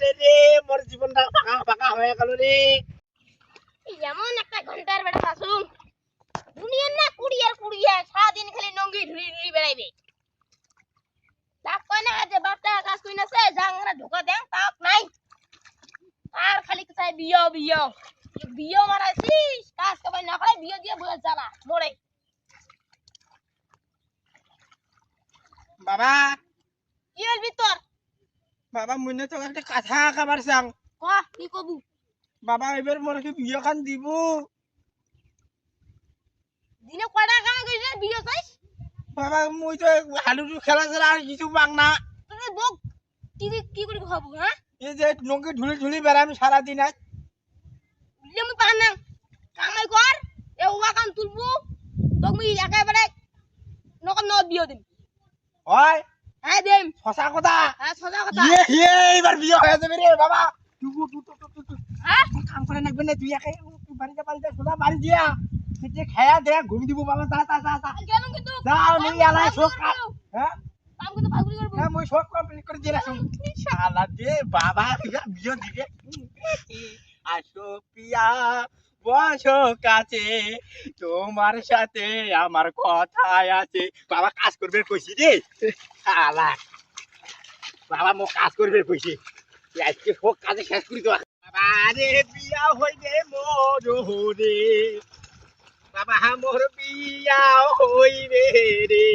রে রে? মোর জীবনটা ফাঁকা ফাঁকা হয়ে গেল রে। এমন একটা ঘণ্টার বেটা শাসুন দুনিয়ার না কুড়িয়ার কুড়িয়া সারাদিন খালি নঙ্গি ধুই ধুই বেড়াইবে। তাক কয় না যে বাপটা কাজ কই না সে জাংরা ঢোকা দেন তাক নাই। আর খালি চাই বিয়ে বিয়ে। বিয়ে মারাইছিস কাজ কবে না করে বিয়ে দিয়ে বলে জ্বালা মরে। বাবা কি বাবা মনে তো একটা কথা খাবার চাং। ক কি কবু? বাবা এবার মোর কি বিয়ে খান দিব। দিনে কয়টা কাম করিস বিয়ে চাইস বাবা মুই তো হালুডু খেলা ছাড়া আর কিছু পাং না। তোর বক কি কি করে খাব হ্যাঁ এই যে নৌকে ঝুলি ঝুলি বেড়াম সারাদিন আজ আমি পার না কামাই কর এ ওয়া কাম তুলবো। তুমি একেবারে নকন ন বিয়ে দিন হয়। হ্যাঁ দেম। সঁচা কথা। হ্যাঁ সোজা কথা। ইয়ে ইয়ে এবার বিয়ে হয়ে যাবে রে বাবা। তুই তুই তুই তুই হ্যাঁ কাম করে রাখবে না তুই একাই তুই বাড়িতে বাড়িতে সোজা বাড়ি দিয়া। সেটা খায়া দেয়া ঘুম দিব বাবা যা যা যা যা। কেন কিন্তু যাও নেই আলাই শোক কাম হ্যাঁ কাম কিন্তু করব হ্যাঁ মুই সব কমপ্লিট করে শালা দে বাবা বিয়া বিয়ে দিবে আসো পিয়া বসো কাছে, তোমার সাথে আমার কথা আছে। বাবা, কাজ করবে কইছি রে। শালা। বাবা মো কাজ করবে কইছি আজকে হোক, কাজে শেষ করি তো। বাবা রে বিয়া হইবে মোর রে বাবা, মোর বিয়া হইবে রে।